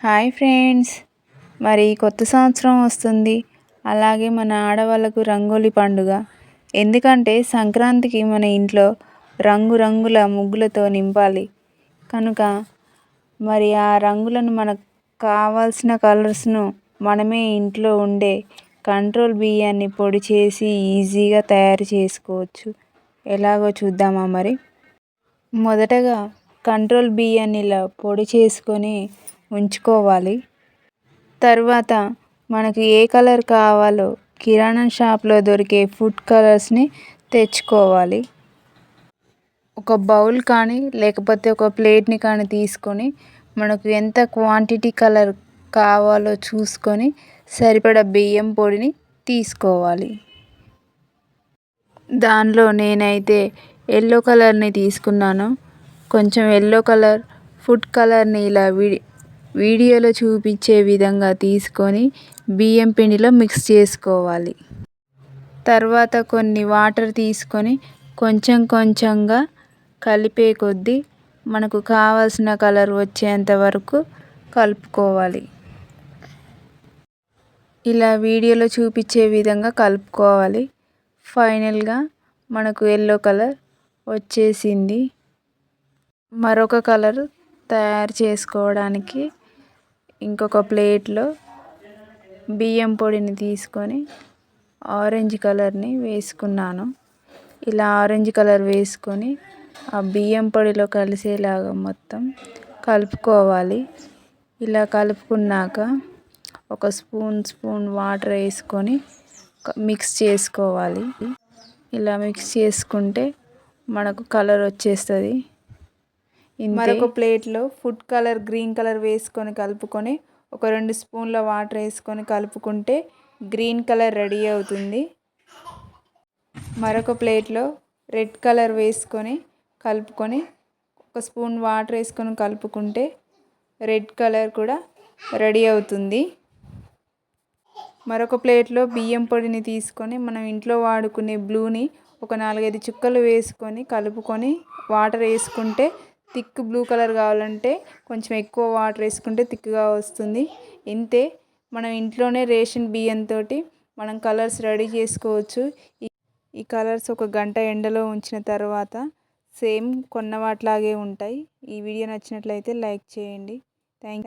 Hi friends. మరి కొత్త సంవత్సరం వస్తుంది. అలాగే మన ఆడవాళ్ళకు రంగోలి పండుగ. ఎందుకంటే సంక్రాంతికి మన ఇంట్లో రంగురంగుల ముగ్గులతో నింపాలి. కనుక మరి ఆ రంగులను మనకు కావాల్సిన కలర్స్ను మనమే ఇంట్లో ఉండే కంట్రోల్ బియ్యాన్ని పొడి చేసి ఈజీగా తయారు చేసుకోవచ్చు. ఎలాగో చూద్దామా మరి? మొదటగా కంట్రోల్ బియ్యాన్ని ఇలా పొడి చేసుకొని ఉంచుకోవాలి. తర్వాత మనకు ఏ కలర్ కావాలో కిరాణా షాప్లో దొరికే ఫుడ్ కలర్స్ని తెచ్చుకోవాలి. ఒక బౌల్ కానీ లేకపోతే ఒక ప్లేట్ని కానీ తీసుకొని మనకు ఎంత క్వాంటిటీ కలర్ కావాలో చూసుకొని సరిపడ బియ్యం పొడిని తీసుకోవాలి. దానిలో నేనైతే ఎల్లో కలర్ని తీసుకున్నాను. కొంచెం ఎల్లో కలర్ ఫుడ్ కలర్ని ఇలా విడి వీడియోలో చూపించే విధంగా తీసుకొని బియ్యం పిండిలో మిక్స్ చేసుకోవాలి. తర్వాత కొన్ని వాటర్ తీసుకొని కొంచెం కొంచెంగా కలిపే కొద్దీ మనకు కావాల్సిన కలర్ వచ్చేంత వరకు కలుపుకోవాలి. ఇలా వీడియోలో చూపించే విధంగా కలుపుకోవాలి. ఫైనల్గా మనకు ఎల్లో కలర్ వచ్చేసింది. మరొక కలర్ తయారు చేసుకోవడానికి ఇంకొక ప్లేట్లో బియ్యం పొడిని తీసుకొని ఆరెంజ్ కలర్ని వేసుకున్నాను. ఇలా ఆరెంజ్ కలర్ వేసుకొని ఆ బియ్యం పొడిలో కలిసేలాగా మొత్తం కలుపుకోవాలి. ఇలా కలుపుకున్నాక ఒక స్పూన్ స్పూన్ వాటర్ వేసుకొని మిక్స్ చేసుకోవాలి. ఇలా మిక్స్ చేసుకుంటే మనకు కలర్ వచ్చేస్తుంది. మరొక ప్లేట్లో ఫుడ్ కలర్ గ్రీన్ కలర్ వేసుకొని కలుపుకొని ఒక రెండు స్పూన్ల వాటర్ వేసుకొని కలుపుకుంటే గ్రీన్ కలర్ రెడీ అవుతుంది. మరొక ప్లేట్లో రెడ్ కలర్ వేసుకొని కలుపుకొని ఒక స్పూన్ వాటర్ వేసుకొని కలుపుకుంటే రెడ్ కలర్ కూడా రెడీ అవుతుంది. మరొక ప్లేట్లో బియ్యం పొడిని తీసుకొని మనం ఇంట్లో వాడుకునే బ్లూని ఒక నాలుగైదు చుక్కలు వేసుకొని కలుపుకొని వాటర్ వేసుకుంటే థిక్ బ్లూ కలర్ కావాలంటే కొంచెం ఎక్కువ వాటర్ వేసుకుంటే థిక్గా వస్తుంది. ఇంతే మనం ఇంట్లోనే రేషన్ బియ్యంతో మనం కలర్స్ రెడీ చేసుకోవచ్చు. ఈ కలర్స్ ఒక గంట ఎండలో ఉంచిన తర్వాత సేమ్ కొన్న వాటిలాగే ఉంటాయి. ఈ వీడియో నచ్చినట్లయితే లైక్ చేయండి. థ్యాంక్